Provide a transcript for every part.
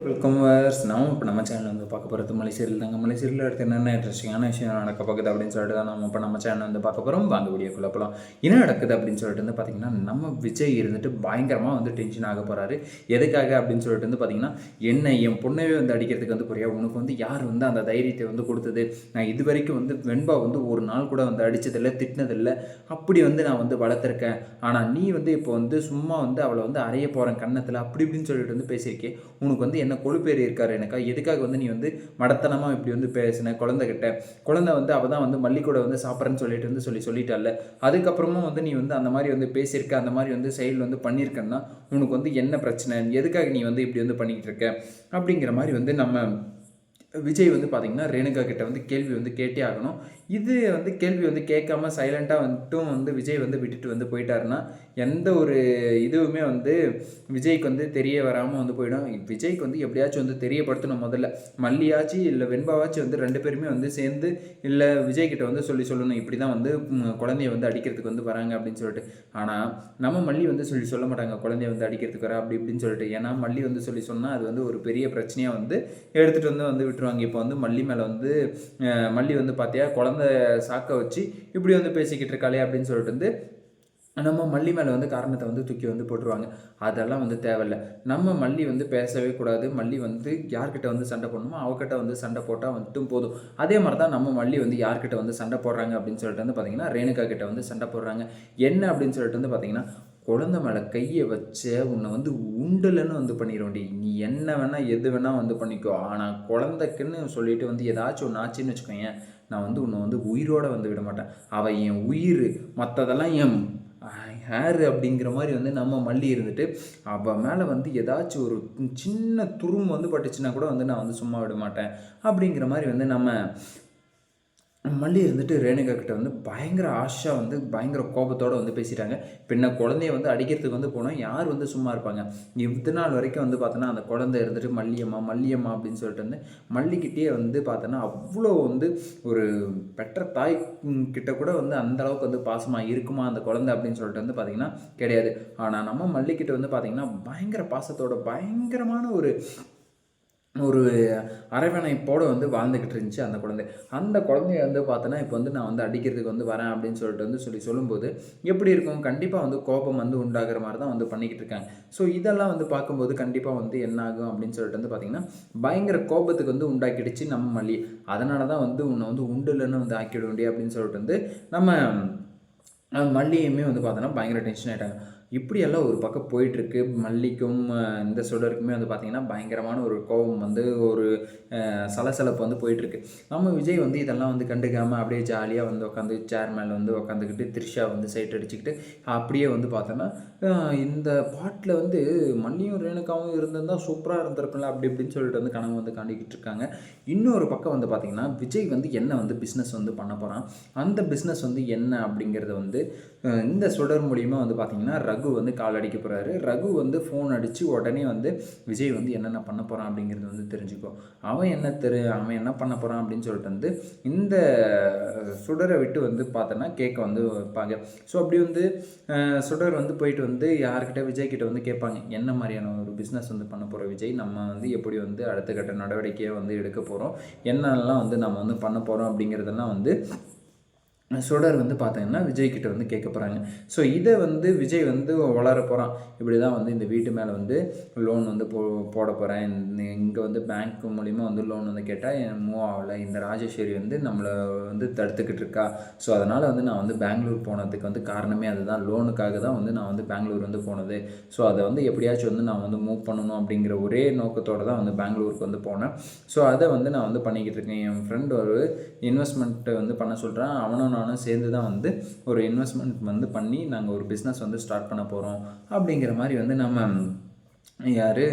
Welcome verse நம்ம இப்போ நம்ம சேனல் வந்து பார்க்க போகிறது மலேசியரில் தாங்க. மலேசியரில் அடுத்து என்னென்ன இன்ட்ரெஸ்டிங்கான விஷயம் நடக்க போகுது அப்படின்னு சொல்லிட்டு தான் நம்ம இப்போ நம்ம சேனல் வந்து பார்க்க போகிறோம் வாங்க வீடியோக்குள்ள போகலாம் என்ன நடக்குது அப்படின்னு சொல்லிட்டு வந்து பார்த்திங்கன்னா நம்ம விஜய் இருந்துட்டு பயங்கரமாக வந்து டென்ஷன் ஆக போகிறாரு எதுக்காக அப்படின்னு சொல்லிட்டு வந்து பார்த்திங்கன்னா என்ன என் பொண்ணவே வந்து அடிக்கிறதுக்கு வந்து புரியா உனக்கு வந்து யார் வந்து அந்த தைரியத்தை வந்து கொடுத்தது? நான் இது வரைக்கும் வந்து வெண்பா வந்து ஒரு நாள் கூட வந்து அடித்ததில்லை திட்டினதில்லை. அப்படி வந்து நான் வந்து வளர்த்துருக்கேன். ஆனால் நீ வந்து இப்போ வந்து சும்மா வந்து அவளை வந்து அறைய போகிறேன் கன்னத்தில். அப்படி இப்படின்னு சொல்லிட்டு வந்து பேசியிருக்கேன் உனக்கு வந்து என்ன கொழுப்பேறி இருக்காரு எனக்கா? எதுக்காக வந்து நீ வந்து மடத்தனமாக இப்படி வந்து பேசின குழந்தைகிட்ட? குழந்தை வந்து அவள் தான் வந்து மல்லிக்கூட வந்து சாப்பிட்றேன்னு சொல்லிட்டு வந்து சொல்லி சொல்லிட்டால அதுக்கப்புறமும் வந்து நீ வந்து அந்த மாதிரி வந்து பேசியிருக்க அந்த மாதிரி வந்து செயல் வந்து பண்ணியிருக்கேன்னா உனக்கு வந்து என்ன பிரச்சனை? எதுக்காக நீ வந்து இப்படி வந்து பண்ணிக்கிட்டு இருக்க? அப்படிங்கிற மாதிரி வந்து நம்ம விஜய் வந்து பார்த்திங்கன்னா ரேணுகா கிட்ட வந்து கேள்வி வந்து கேட்டே ஆகணும். இது வந்து கேள்வி வந்து கேட்காம சைலண்ட்டாக வந்துட்டும் வந்து விஜய் வந்து விட்டுட்டு வந்து போயிட்டாருன்னா எந்த ஒரு இதுவுமே வந்து விஜய்க்கு வந்து தெரிய வராமல் வந்து போயிடும். விஜய்க்கு வந்து எப்படியாச்சும் வந்து தெரியப்படுத்தணும் முதல்ல. மல்லியாச்சு இல்லை வெண்பாவாச்சும் வந்து ரெண்டு பேருமே வந்து சேர்ந்து இல்லை விஜய் கிட்ட வந்து சொல்லி சொல்லணும். இப்படி தான் வந்து குழந்தைய வந்து அடிக்கிறதுக்கு வந்து வராங்க அப்படின்னு சொல்லிட்டு. ஆனால் நம்ம மல்லி வந்து சொல்லி சொல்ல மாட்டாங்க. குழந்தைய வந்து அடிக்கிறதுக்கு வரா அப்படி இப்படின்னு சொல்லிட்டு. ஏன்னா மல்லி வந்து சொல்லி சொன்னால் அது வந்து ஒரு பெரிய பிரச்சனையாக வந்து எடுத்துகிட்டு வந்து வந்து விட்டுருவாங்க இப்போ வந்து மல்லி மேலே வந்து மல்லி வந்து பார்த்தியா குழந்தை சாக்க வச்சு இப்படி வந்து பேசிக்கிட்டு இருக்காளே அப்படின்னு சொல்லிட்டு வந்து நம்ம மல்லி மேலே வந்து காரணத்தை வந்து தூக்கி வந்து போட்டுருவாங்க. அதெல்லாம் வந்து தேவையில்ல. நம்ம மல்லி வந்து பேசவே கூடாது. மல்லி வந்து யார்கிட்ட வந்து சண்டை போடணுமோ அவகிட்ட வந்து சண்டை போட்டால் வந்துட்டும் போதும். அதே மாதிரி தான் நம்ம மல்லி வந்து யார்கிட்ட வந்து சண்டை போடுறாங்க அப்படின்னு சொல்லிட்டு வந்து பார்த்தீங்கன்னா ரேணுகா கிட்ட வந்து சண்டை போடுறாங்க. என்ன அப்படின்னு சொல்லிட்டு வந்து பார்த்திங்கன்னா குழந்தை மேலே கையை வச்ச உன்னை வந்து உண்டலன்னு வந்து பண்ணிடுவோண்டி நீ என்ன வேணால் எது வேணால் வந்து பண்ணிக்கோ. ஆனால் குழந்தைக்குன்னு சொல்லிட்டு வந்து ஏதாச்சும் ஒன்று ஆச்சுன்னு வச்சுக்கோங்க நான் வந்து உன்னை வந்து உயிரோட வந்து விட மாட்டேன். அவள் என் உயிர் மற்றதெல்லாம் என் ஹேர் அப்படிங்கிற மாதிரி வந்து நம்ம மல்லி இருந்துட்டு அவள் மேலே வந்து ஏதாச்சும் ஒரு சின்ன துரும் வந்து பட்டுச்சுன்னா கூட வந்து நான் வந்து சும்மா விட மாட்டேன். அப்படிங்கிற மாதிரி வந்து நம்ம மல்லி இருந்துட்டு ரேணுகா கிட்ட வந்து பயங்கர ஆஷா வந்து பயங்கர கோபத்தோடு வந்து பேசிட்டாங்க. பின்ன குழந்தைய வந்து அடிக்கிறதுக்கு வந்து போனால் யார் வந்து சும்மா இருப்பாங்க? இது நாள் வரைக்கும் வந்து பார்த்தோன்னா அந்த குழந்தை இருந்துட்டு மல்லியம்மா மல்லியம்மா அப்படின்னு சொல்லிட்டு வந்து மல்லிக்கிட்டே வந்து பார்த்தோன்னா அவ்வளோ வந்து ஒரு பெற்ற தாய் கிட்ட கூட வந்து அந்த அளவுக்கு வந்து பாசமாக இருக்குமா அந்த குழந்தை அப்படின்னு சொல்லிட்டு வந்து பார்த்தீங்கன்னா கிடையாது. ஆனால் நம்ம மல்லிக்கிட்ட வந்து பார்த்தீங்கன்னா பயங்கர பாசத்தோட பயங்கரமான ஒரு ஒரு அரவணைப்போடு வந்து வாழ்ந்துக்கிட்டு இருந்துச்சு அந்த குழந்தை. அந்த குழந்தைய வந்து பார்த்தோன்னா இப்போ வந்து நான் வந்து அடிக்கிறதுக்கு வந்து வரேன் அப்படின்னு சொல்லிட்டு வந்து சொல்லி சொல்லும்போது எப்படி இருக்கும்? கண்டிப்பாக வந்து கோபம் வந்து உண்டாகிற மாதிரி தான் வந்து பண்ணிக்கிட்டு இருக்காங்க. ஸோ இதெல்லாம் வந்து பார்க்கும்போது கண்டிப்பாக வந்து என்ன ஆகும் அப்படின்னு சொல்லிட்டு வந்து பார்த்திங்கன்னா பயங்கர கோபத்துக்கு வந்து உண்டாக்கிடுச்சு நம்ம மல்லி. அதனால தான் வந்து உன்னை வந்து உண்டுலன்னு வந்து ஆக்கிட வேண்டிய அப்படின்னு சொல்லிட்டு வந்து நம்ம மல்லியுமே வந்து பார்த்தோன்னா பயங்கர டென்ஷன் ஆகிட்டாங்க இப்படியெல்லாம் ஒரு பக்கம் போயிட்டுருக்கு. மல்லிக்கும் இந்த சுடருக்குமே வந்து பார்த்திங்கன்னா பயங்கரமான ஒரு கோபம் வந்து ஒரு சலசலப்பு வந்து போயிட்டுருக்கு. நம்ம விஜய் வந்து இதெல்லாம் வந்து கண்டுக்காமல் அப்படியே ஜாலியாக வந்து உட்காந்து சேர் மேலே வந்து உட்காந்துக்கிட்டு த்ரிஷா வந்து சைட் அடிச்சுக்கிட்டு அப்படியே வந்து பார்த்தோன்னா இந்த பாட்டில் வந்து மல்லியும் ரேணுக்காவும் இருந்திருந்தால் சூப்பராக இருந்திருக்கும்ல அப்படி இப்படின்னு சொல்லிட்டு வந்து கனவு வந்து காண்டிக்கிட்டு இருக்காங்க. இன்னொரு பக்கம் வந்து பார்த்திங்கன்னா விஜய் வந்து என்ன வந்து பிஸ்னஸ் வந்து பண்ண போகிறான் அந்த பிஸ்னஸ் வந்து என்ன அப்படிங்கிறத வந்து இந்த சுடர் மூலியமாக வந்து பார்த்திங்கன்னா ரகு வந்து கால் அடிக்க போகிறாரு ரகு வந்து ஃபோன் அடித்து உடனே வந்து விஜய் வந்து என்னென்ன பண்ண போகிறான் அப்படிங்கிறது வந்து தெரிஞ்சுக்கோ. அவன் என்ன தெரு அவன் என்ன பண்ண போகிறான் அப்படின்னு சொல்லிட்டு வந்து இந்த சுடரை விட்டு வந்து பார்த்தோன்னா கேட்க வந்து வைப்பாங்க. ஸோ அப்படி வந்து சுடர் வந்து போயிட்டு வந்து யார்கிட்ட விஜய் கிட்ட வந்து கேட்பாங்க என்ன மாதிரியான ஒரு பிஸ்னஸ் வந்து பண்ண போகிற விஜய்? நம்ம வந்து எப்படி வந்து அடுத்த கட்ட நடவடிக்கையை வந்து எடுக்க போகிறோம் என்னெல்லாம் வந்து நம்ம வந்து பண்ண போகிறோம் அப்படிங்கிறதெல்லாம் வந்து சுடர் வந்து பார்த்தீங்கன்னா விஜய் கிட்ட வந்து கேட்க போகிறாங்க ஸோ இதை வந்து விஜய் வந்து வளர போகிறான் இப்படி தான் வந்து இந்த வீட்டு மேலே வந்து லோன் வந்து போ போட போகிறேன் இங்கே வந்து பேங்க் மூலிமா வந்து லோன் வந்து கேட்டால் என் மூவ் ஆகலை இந்த ராஜேஸ்வரி வந்து நம்மளை வந்து தடுத்துக்கிட்டு இருக்கா. ஸோ அதனால் வந்து நான் வந்து பெங்களூர் போனதுக்கு வந்து காரணமே அதுதான். லோனுக்காக தான் வந்து நான் வந்து பெங்களூர் வந்து போனது. ஸோ அதை வந்து எப்படியாச்சும் வந்து நான் வந்து மூவ் பண்ணணும் அப்படிங்கிற ஒரே நோக்கத்தோடு தான் வந்து பெங்களூருக்கு வந்து போனேன். ஸோ அதை வந்து நான் வந்து பண்ணிக்கிட்டு இருக்கேன். என் ஃப்ரெண்ட் ஒரு இன்வெஸ்ட்மெண்ட்டை வந்து பண்ண சொல்கிறேன் அவனும் நானும் சேர்ந்து தான் வந்து ஒரு இன்வெஸ்ட்மெண்ட் வந்து பண்ணி நாங்கள் ஒரு பிஸ்னஸ் வந்து ஸ்டார்ட் பண்ண போகிறோம் அப்படிங்கிற மாதிரி வந்து நம்ம யார்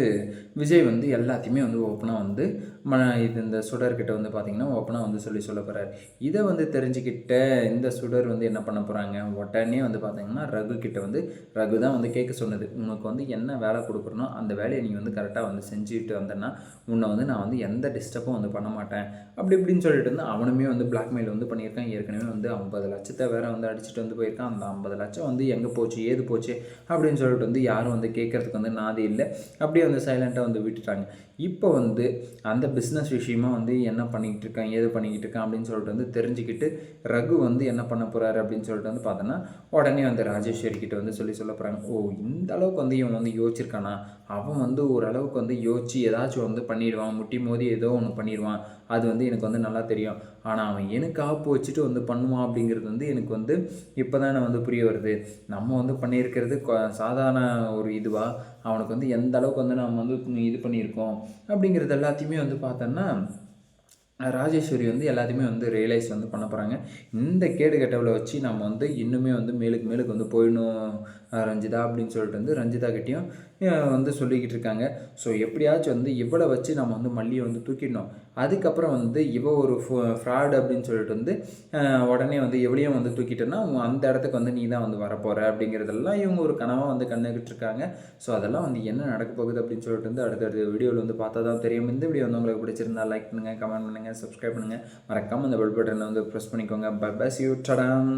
விஜய் வந்து எல்லாத்தையுமே வந்து ஓப்பனாக வந்து ம இது இந்த சுடர்கிட்ட வந்து பார்த்திங்கன்னா ஓப்பனாக வந்து சொல்லி சொல்ல போகிறார் இதை வந்து தெரிஞ்சுக்கிட்ட இந்த சுடர் வந்து என்ன பண்ண போகிறாங்க உடனே வந்து பார்த்திங்கன்னா ரகு கிட்ட வந்து ரகு தான் வந்து கேட்க சொன்னது. உனக்கு வந்து என்ன வேலை கொடுக்குறனோ அந்த வேலையை நீ வந்து கரெக்டாக வந்து செஞ்சுட்டு வந்தேன்னா உன்னை வந்து நான் வந்து எந்த டிஸ்டர்பும் வந்து பண்ண மாட்டேன். அப்படி இப்படின்னு சொல்லிட்டு வந்து அவனுமே வந்து பிளாக்மெயில் வந்து பண்ணியிருக்கான். ஏற்கனவே வந்து ஐம்பது லட்சத்தை வேற வந்து அடிச்சுட்டு வந்து போயிருக்கான். அந்த ஐம்பது லட்சம் வந்து எங்கே போச்சு? ஏது போச்சு? அப்படின்னு சொல்லிட்டு வந்து யாரும் வந்து கேட்கறதுக்கு வந்து நாதி இல்லை. அப்படியே வந்து சைலண்ட்டாக வந்து விட்டுட்டாங்க. இப்போ வந்து அந்த பிஸ்னஸ் விஷயமா வந்து என்ன பண்ணிக்கிட்டு இருக்கான் ஏது பண்ணிக்கிட்டு இருக்கான் அப்படின்னு சொல்லிட்டு வந்து தெரிஞ்சுக்கிட்டு ரகு வந்து என்ன பண்ண போகிறாரு அப்படின்னு சொல்லிட்டு வந்து பார்த்தோன்னா உடனே வந்து ராஜேஸ்வரி கிட்ட வந்து சொல்லி சொல்ல போகிறாங்க ஓ இந்த அளவுக்கு வந்து இவன் வந்து யோசிச்சிருக்கானா? அவன் வந்து ஓரளவுக்கு வந்து யோசிச்சு ஏதாச்சும் வந்து பண்ணிடுவான். முட்டி மோதி ஏதோ ஒன்று பண்ணிடுவான். அது வந்து எனக்கு வந்து நல்லா தெரியும். ஆனால் அவன் எனக்கு ஆப்பு வச்சுட்டு வந்து பண்ணுவான் அப்படிங்கிறது வந்து எனக்கு வந்து இப்போ தானே வந்து புரிய வருது. நம்ம வந்து பண்ணியிருக்கிறது கொ- சாதாரண ஒரு இதுவாக அவனுக்கு வந்து எந்த அளவுக்கு வந்து நம்ம வந்து இது பண்ணியிருக்கோம்? அப்படிங்கிறது எல்லாத்தையுமே வந்து பார்த்தோன்னா ராஜேஸ்வரி வந்து எல்லாத்தையுமே வந்து ரியலைஸ் வந்து பண்ண போகிறாங்க இந்த கேடு கெட்டவில் வச்சு நம்ம வந்து இன்னுமே வந்து மேலுக்கு மேலுக்கு வந்து போயிடணும் ரஞ்சிதா அப்படின்னு சொல்லிட்டு வந்து ரஞ்சிதா கிட்டேயும் வந்து சொல்லிக்கிட்டு இருக்காங்க ஸோ எப்படியாச்சும் வந்து இவளை வச்சு நம்ம வந்து மல்லியை வந்து தூக்கிடணும். அதுக்கப்புறம் வந்து இவ ஒரு ஃப்ராடு அப்படின்னு சொல்லிட்டு வந்து உடனே வந்து எவ்வளையும் வந்து தூக்கிட்டோன்னா அந்த இடத்துக்கு வந்து நீ தான் வந்து வரப்போகிற அப்படிங்கிறதெல்லாம் இவங்க ஒரு கனவாக வந்து கண்ணுக்கிட்டு இருக்காங்க ஸோ அதெல்லாம் வந்து என்ன நடக்க போகுது அப்படின்னு சொல்லிட்டு வந்து அடுத்தடுத்த வீடியோவில் வந்து பார்த்தா தான் தெரியும். இந்த வீடியோ வந்து உங்களுக்கு பிடிச்சிருந்தா லைக் பண்ணுங்கள் கமெண்ட் பண்ணுங்கள் சப்ஸ்கிரைப் பண்ணுங்கள் மறக்காமல் அந்த பெல் பட்டனை வந்து ப்ரெஸ் பண்ணிக்கோங்க. By bus you டடாம்